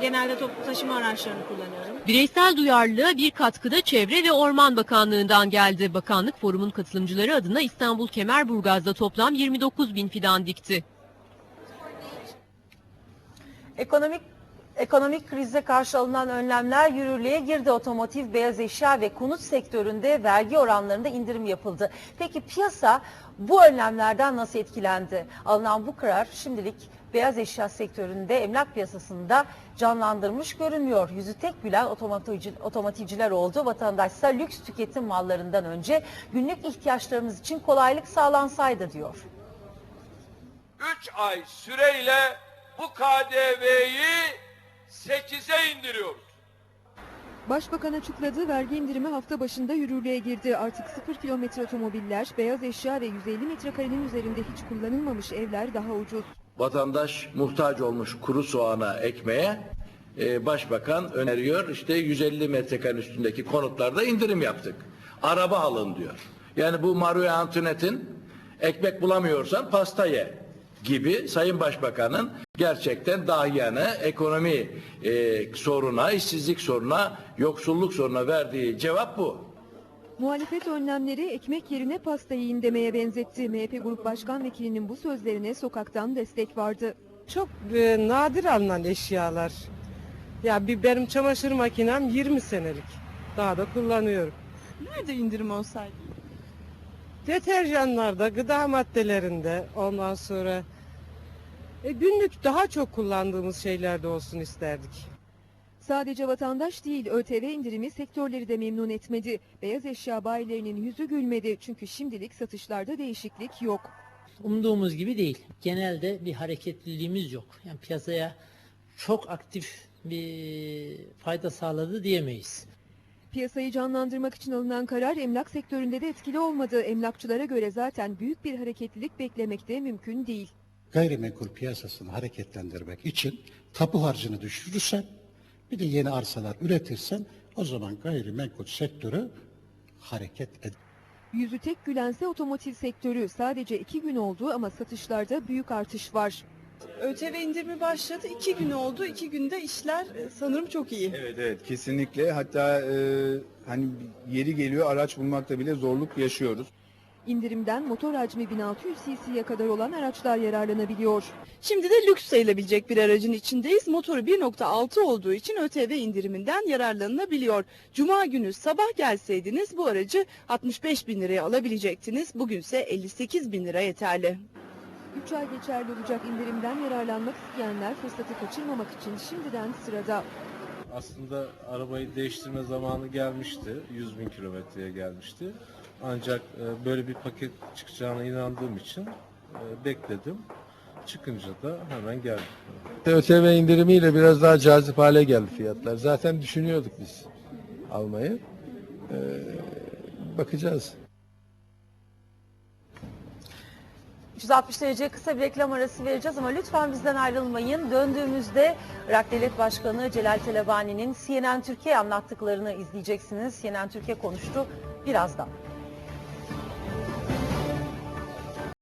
Genelde toplu taşıma araçlarını kullanıyorum. Bireysel duyarlılığa bir katkıda Çevre ve Orman Bakanlığı'ndan geldi. Bakanlık forumun katılımcıları adına İstanbul Kemerburgaz'da toplam 29 bin fidan dikti. Ekonomik Ekonomik krize karşı alınan önlemler yürürlüğe girdi. Otomotiv, beyaz eşya ve konut sektöründe vergi oranlarında indirim yapıldı. Peki piyasa bu önlemlerden nasıl etkilendi? Alınan bu karar şimdilik beyaz eşya sektöründe emlak piyasasında canlandırmış görünmüyor. Yüzü tek gülen otomotivci, otomotivciler oldu. Vatandaşsa lüks tüketim mallarından önce günlük ihtiyaçlarımız için kolaylık sağlansaydı diyor. 3 ay süreyle bu KDV'yi 8'e indiriyoruz. Başbakan açıkladığı vergi indirimi hafta başında yürürlüğe girdi. Artık 0 kilometre otomobiller, beyaz eşya ve 150 metrekarenin üzerinde hiç kullanılmamış evler daha ucuz. Vatandaş muhtaç olmuş kuru soğana, ekmeğe e, başbakan öneriyor. İşte 150 metrekarenin üstündeki konutlarda indirim yaptık. Araba alın diyor. Yani bu Mario Antoinette'in ekmek bulamıyorsan pasta ye gibi Sayın Başbakan'ın gerçekten dahiyane ekonomi e, soruna, işsizlik soruna, yoksulluk soruna verdiği cevap bu. Muhalefet önlemleri ekmek yerine pasta yiyin demeye benzetti. MHP Grup Başkan Vekilinin bu sözlerine sokaktan destek vardı. Çok e, nadir alınan eşyalar. Ya bir benim çamaşır makinem 20 senelik. Daha da kullanıyorum. Nerede indirim olsaydı? Deterjanlarda, gıda maddelerinde ondan sonra e, günlük daha çok kullandığımız şeylerde olsun isterdik. Sadece vatandaş değil ÖTV indirimi sektörleri de memnun etmedi. Beyaz eşya bayilerinin yüzü gülmedi çünkü şimdilik satışlarda değişiklik yok. umduğumuz gibi değil. Genelde bir hareketliliğimiz yok. Yani piyasaya çok aktif bir fayda sağladı diyemeyiz. Piyasayı canlandırmak için alınan karar emlak sektöründe de etkili olmadı. Emlakçılara göre zaten büyük bir hareketlilik beklemek de mümkün değil. gayrimenkul piyasasını hareketlendirmek için tapu harcını düşürürsen bir de yeni arsalar üretirsen o zaman gayrimenkul sektörü hareket eder. Yüzü tek gülense otomotiv sektörü sadece iki gün oldu ama satışlarda büyük artış var. ÖTV indirimi başladı. iki gün oldu. İki günde işler e, sanırım çok iyi. Evet evet kesinlikle hatta e, hani yeri geliyor araç bulmakta bile zorluk yaşıyoruz. İndirimden motor hacmi 1600 cc'ye kadar olan araçlar yararlanabiliyor. Şimdi de lüks sayılabilecek bir aracın içindeyiz. Motoru 1.6 olduğu için ÖTV indiriminden yararlanılabiliyor. Cuma günü sabah gelseydiniz bu aracı 65 bin liraya alabilecektiniz. Bugünse 58 bin lira yeterli. 3 ay geçerli olacak indirimden yararlanmak isteyenler fırsatı kaçırmamak için şimdiden sırada. Aslında arabayı değiştirme zamanı gelmişti. 100 bin kilometreye gelmişti. Ancak e, böyle bir paket çıkacağına inandığım için e, bekledim. Çıkınca da hemen geldim. ÖTV indirimiyle biraz daha cazip hale geldi fiyatlar. Zaten düşünüyorduk biz almayı. Ee, bakacağız. 360 derece kısa bir reklam arası vereceğiz ama lütfen bizden ayrılmayın. Döndüğümüzde Irak Devlet Başkanı Celal Telebani'nin CNN Türkiye anlattıklarını izleyeceksiniz. CNN Türkiye konuştu birazdan.